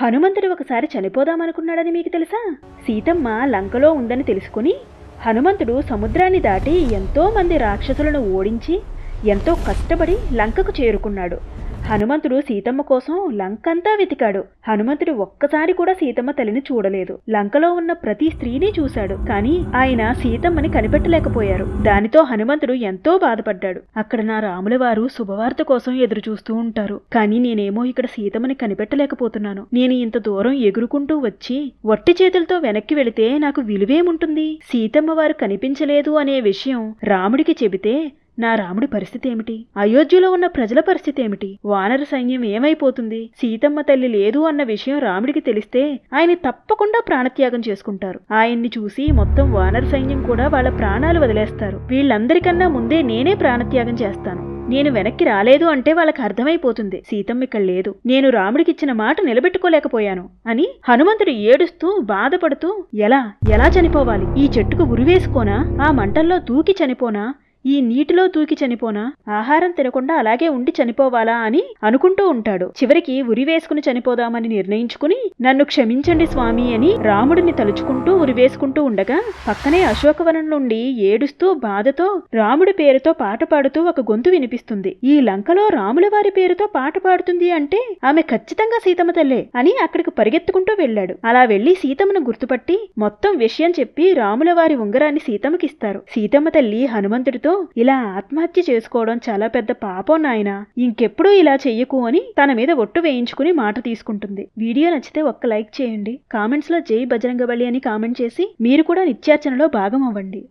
హనుమంతుడు ఒకసారి చనిపోదామనుకున్నాడని మీకు తెలుసా? సీతమ్మ లంకలో ఉందని తెలుసుకుని హనుమంతుడు సముద్రాన్ని దాటి ఎంతో మంది రాక్షసులను ఓడించి ఎంతో కష్టపడి లంకకు చేరుకున్నాడు. హనుమంతుడు సీతమ్మ కోసం లంకంతా వెతికాడు. హనుమంతుడు ఒక్కసారి కూడా సీతమ్మ తల్లిని చూడలేదు. లంకలో ఉన్న ప్రతి స్త్రీని చూశాడు. కానీ ఆయన సీతమ్మని కనిపెట్టలేకపోయారు. దానితో హనుమంతుడు ఎంతో బాధపడ్డాడు. అక్కడ నా రాముల వారు శుభవార్త కోసం ఎదురు చూస్తూ ఉంటారు. కానీ నేనేమో ఇక్కడ సీతమ్మని కనిపెట్టలేకపోతున్నాను. నేను ఇంత దూరం ఎగురుకుంటూ వచ్చి వట్టి చేతులతో వెనక్కి వెళితే నాకు విలువేముంటుంది? సీతమ్మ వారు కనిపించలేదు అనే విషయం రాముడికి చెబితే నా రాముడి పరిస్థితి ఏమిటి అయోధ్యలో ఉన్న ప్రజల పరిస్థితి ఏమిటి వానర సైన్యం ఏమైపోతుంది? సీతమ్మ తల్లి లేదు అన్న విషయం రాముడికి తెలిస్తే ఆయన తప్పకుండా ప్రాణత్యాగం చేసుకుంటారు. ఆయన్ని చూసి మొత్తం వానర సైన్యం కూడా వాళ్ళ ప్రాణాలు వదిలేస్తారు. వీళ్ళందరికన్నా ముందే నేనే ప్రాణత్యాగం చేస్తాను. నేను వెనక్కి రాలేదు అంటే వాళ్ళకి అర్థమైపోతుంది. సీతమ్మ ఇక్కడ లేదు. నేను రాముడికిచ్చిన మాట నిలబెట్టుకోలేకపోయాను అని హనుమంతుడు ఏడుస్తూ బాధపడుతూ ఎలా? ఎలా చనిపోవాలి? ఈ చెట్టుకు ఉరివేసుకోనా? ఆ మంటల్లో దూకి చనిపోనా? ఈ నీటిలో తూకి చనిపోనా? ఆహారం తినకుండా అలాగే ఉండి చనిపోవాలా అని అనుకుంటూ ఉంటాడు. చివరికి ఉరి వేసుకుని చనిపోదామని నిర్ణయించుకుని నన్ను క్షమించండి స్వామి అని రాముడిని తలుచుకుంటూ ఉరి వేసుకుంటూ ఉండగా పక్కనే అశోకవనం నుండి ఏడుస్తూ బాధతో రాముడి పేరుతో పాట పాడుతూ ఒక గొంతు వినిపిస్తుంది. ఈ లంకలో రాముల వారి పేరుతో పాట పాడుతుంది అంటే ఆమె ఖచ్చితంగా సీతమ్మ తల్లే అని అక్కడికి పరిగెత్తుకుంటూ వెళ్ళాడు. అలా వెళ్ళి సీతమ్మను గుర్తుపట్టి మొత్తం విషయం చెప్పి రాముల వారి ఉంగరాన్ని సీతమ్మకిస్తారు. సీతమ్మ తల్లి హనుమంతుడితో ఇలా ఆత్మహత్య చేసుకోవడం చాలా పెద్ద పాపం నాయన. ఇంకెప్పుడూ ఇలా చెయ్యకు అని తన మీద ఒట్టు వేయించుకుని మాట తీసుకుంటుంది. వీడియో నచ్చితే ఒక్క లైక్ చేయండి. కామెంట్స్లో జై బజరంగబలి అని కామెంట్ చేసి మీరు కూడా నిత్యార్చనలో భాగం అవ్వండి.